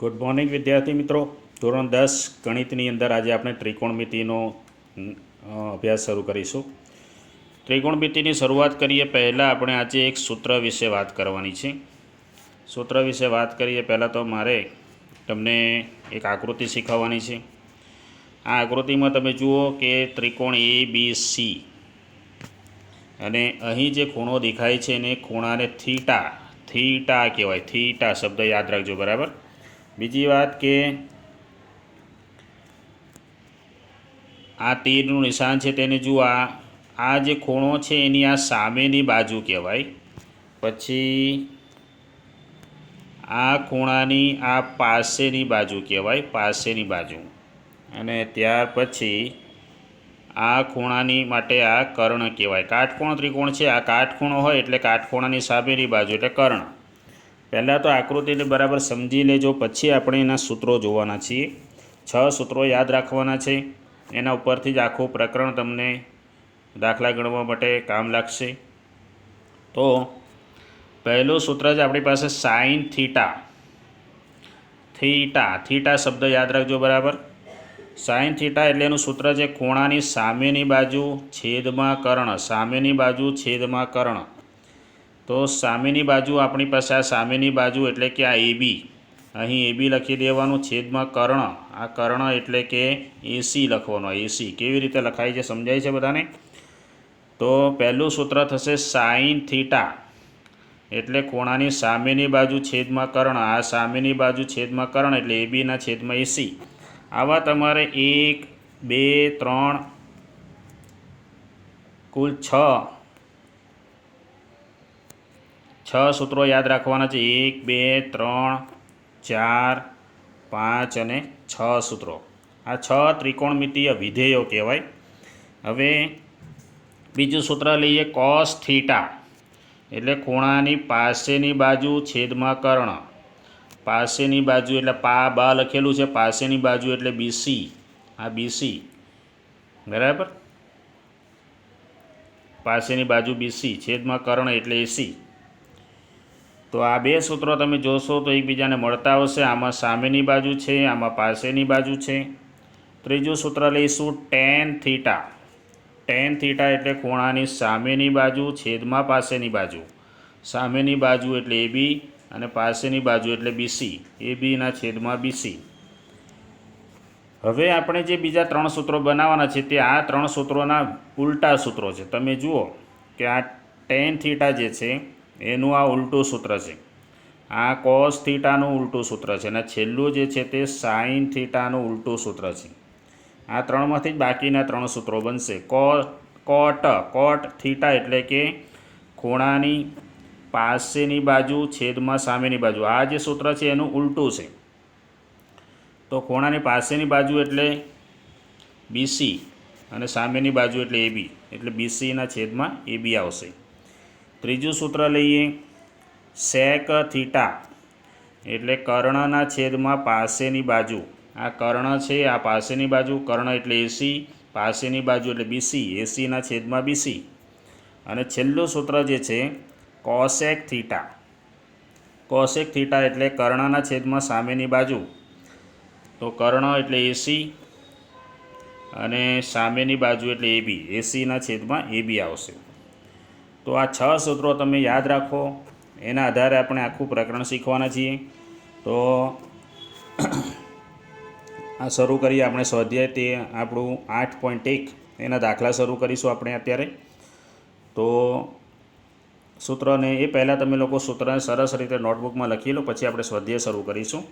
Good morning વિદ્યાર્થી મિત્રો. ધોરણ દસ ગણિતની અંદર આજે આપણે ત્રિકોણમિતિનો અભ્યાસ શરૂ કરીશું. ત્રિકોણમિતિની શરૂઆત કરીએ પહેલાં આપણે આજે એક સૂત્ર વિશે વાત કરવાની છે. સૂત્ર વિશે વાત કરીએ પહેલાં તો મારે તમને એક આકૃતિ શીખવવાની છે. આ આકૃતિમાં તમે જુઓ કે ત્રિકોણ એ બી સી અને અહીં જે ખૂણો દેખાય છે એને ખૂણાને થીટા થીટા કહેવાય. થીટા શબ્દ યાદ રાખજો, બરાબર? બીજી વાત કે આ તીરનું નિશાન છે તેને જુઓ, આ આ જે ખૂણો છે એની આ સામેની બાજુ કહેવાય. પછી આ ખૂણાની આ પાસેની બાજુ કહેવાય, પાસેની બાજુ. અને ત્યાર પછી આ ખૂણાની માટે આ કર્ણ કહેવાય. કાટકોણ ત્રિકોણ છે, આ કાટખૂણો હોય એટલે કાટખૂણાની સામેની બાજુ એટલે કર્ણ. પહેલાં તો આકૃતિને બરાબર સમજી લેજો, પછી આપણે એના સૂત્રો જોવાના છીએ. છ સૂત્રો યાદ રાખવાના છે. એના ઉપરથી જ આખું પ્રકરણ તમને દાખલા ગણવા માટે કામ લાગશે. તો પહેલું સૂત્ર જ આપણી પાસે સાઇન થીટા. થીટા થીટા શબ્દ યાદ રાખજો બરાબર. સાઇન થીટા એટલે એનું સૂત્ર છે ખૂણાની સામેની બાજુ છેદમાં કર્ણ, સામેની બાજુ છેદમાં કર્ણ. તો સામેની બાજુ આપણી પાસે આ સામેની બાજુ એટલે કે આ એબી અહીં એબી લખી દેવાનું છેદમાં કર્ણ. આ કર્ણ એટલે કે એસી લખવાનો એસી કેવી રીતે લખાય છે સમજાય છે બધાને? તો પહેલું સૂત્ર થશે સાઇન થીટા. એટલે ખૂણાની સામેની બાજુ છેદમાં કર્ણ. આ સામેની બાજુ છેદમાં કર્ણ એટલે એબીના છેદમાં એસી આવા તમારે એક, બે, ત્રણ, કુલ છ છ સૂત્રો યાદ રાખવાના છે. એક, બે, ત્રણ, ચાર, પાંચ અને છ સૂત્રો. આ છ ત્રિકોણમિતીય વિધેયો કહેવાય. હવે બીજું સૂત્ર લઈએ કોસ થીટા. એટલે ખૂણાની પાસેની બાજુ છેદમાં કર્ણ. પાસેની બાજુ એટલે પા, બા લખેલું છે. પાસેની બાજુ એટલે બીસી આ બીસી બરાબર? પાસેની બાજુ બીસી છેદમાં કર્ણ એટલે એસી તો આ બે સૂત્રો તમે જોશો તો એકબીજાને મળતા આવશે. આમાં સામેની બાજુ છે, આમાં પાસેની બાજુ છે. ત્રીજું સૂત્ર લઈશું ટેન થીટા. ટેન થીટા એટલે ખૂણાની સામેની બાજુ, છેદમાં પાસેની બાજુ. સામેની બાજુ એટલે એ બી અને પાસેની બાજુ એટલે બીસી એ બીના છેદમાં બીસી હવે આપણે જે બીજા ત્રણ સૂત્રો બનાવવાના છે તે આ ત્રણ સૂત્રોના ઉલટા સૂત્રો છે. તમે જુઓ કે આ ટેન થીટા જે છે એનું આ ઉલટું સૂત્ર છે. આ કોસ થીટાનું ઉલટું સૂત્ર છે અને છેલ્લું જે છે તે સાઇન થીટાનું ઉલટું સૂત્ર છે. આ ત્રણમાંથી જ બાકીના ત્રણ સૂત્રો બનશે. કોટ કોટ થીટા એટલે કે ખૂણાની પાસેની બાજુ, છેદમાં સામેની બાજુ. આ જે સૂત્ર છે એનું ઉલટું છે. તો ખૂણાની પાસેની બાજુ એટલે બીસી અને સામેની બાજુ એટલે એબી એટલે બીસીના છેદમાં એબી આવશે. ત્રીજું સૂત્ર લઈએ. સેક થીટા એટલે કર્ણના છેદમાં પાસેની બાજુ. આ કર્ણ છે, આ પાસેની બાજુ. કર્ણ એટલે એસી પાસેની બાજુ એટલે બીસી એસીના છેદમાં બીસી અને છેલ્લું સૂત્ર જે છે કોસેક થીટા કોસેક થીટા એટલે કર્ણના છેદમાં સામેની બાજુ. તો કર્ણ એટલે એસી અને સામેની બાજુ એટલે એબી એસીના છેદમાં એબી આવશે. તો આ છ સૂત્રો તમે યાદ રાખો. એના આધારે આપણે આખું પ્રકરણ શીખવાના છીએ. તો આ શરૂ કરીએ આપણે સ્વાધ્યાય તે આપણું આઠ પોઈન્ટ એક. એના દાખલા શરૂ કરીશું આપણે અત્યારે. તો સૂત્રને એ પહેલાં તમે લોકો સૂત્રને સરસ રીતે નોટબુકમાં લખી લો, પછી આપણે સ્વાધ્યાય શરૂ કરીશું.